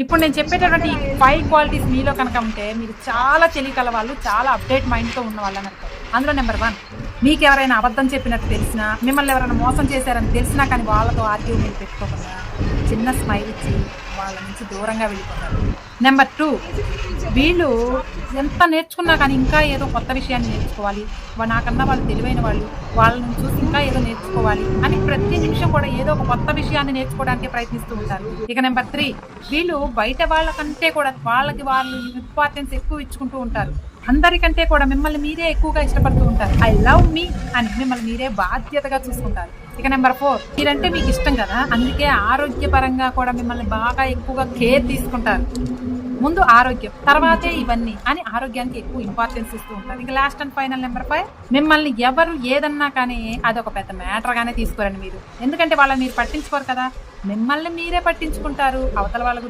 ఇప్పుడు నేను చెప్పేటటువంటి ఈ ఫైవ్ క్వాలిటీస్ మీలో కనుక ఉంటే మీరు చాలా తెలియగల వాళ్ళు చాలా అప్డేట్ మైండ్తో ఉన్న వాళ్ళు అని అందులో నెంబర్ వన్ మీకు ఎవరైనా అబద్ధం చెప్పినట్టు తెలిసినా మిమ్మల్ని ఎవరైనా మోసం చేశారని తెలిసినా కానీ వాళ్ళతో ఆర్గ్యూమెంట్ పెట్టుకోకుండా చిన్న స్మైల్ ఇచ్చి వాళ్ళ నుంచి దూరంగా వెళ్ళిపోతారు. నెంబర్ టూ వీళ్ళు ఎంత నేర్చుకున్నా కానీ ఇంకా ఏదో కొత్త విషయాన్ని నేర్చుకోవాలి. నాకన్నా వాళ్ళు తెలివైన వాళ్ళు వాళ్ళని చూసి ఇంకా ఏదో నేర్చుకోవాలి అని ప్రతి నిమిషం కూడా ఏదో ఒక కొత్త విషయాన్ని నేర్చుకోవడానికి ప్రయత్నిస్తూ ఉంటారు. ఇక నెంబర్ త్రీ వీళ్ళు బయట వాళ్ళకంటే కూడా వాళ్ళకి వాళ్ళు ఇంపార్టెన్స్ ఎక్కువ ఇచ్చుకుంటూ ఉంటారు. అందరికంటే కూడా మిమ్మల్ని మీరే ఎక్కువగా ఇష్టపడుతూ ఉంటారు. ఐ లవ్ మీ అని మిమ్మల్ని మీరే బాధ్యతగా చూసుకుంటారు. ఇక నెంబర్ ఫోర్ మీరంటే మీకు ఇష్టం కదా? అందుకే ఆరోగ్యపరంగా కూడా మిమ్మల్ని బాగా ఎక్కువగా కేర్ తీసుకుంటారు. ముందు ఆరోగ్యం తర్వాతే ఇవన్నీ అని ఆరోగ్యానికి ఎక్కువ ఇంపార్టెన్స్ ఇస్తూ ఉంటారు. ఇంకా last and final number five మిమ్మల్ని ఎవరు ఏదన్నా కానీ అదొక పెద్ద మ్యాటర్ గానే తీసుకోరండి మీరు. ఎందుకంటే వాళ్ళని మీరు పట్టించుకోరు కదా. మిమ్మల్ని మీరే పట్టించుకుంటారు. అవతల వాళ్ళ గురించి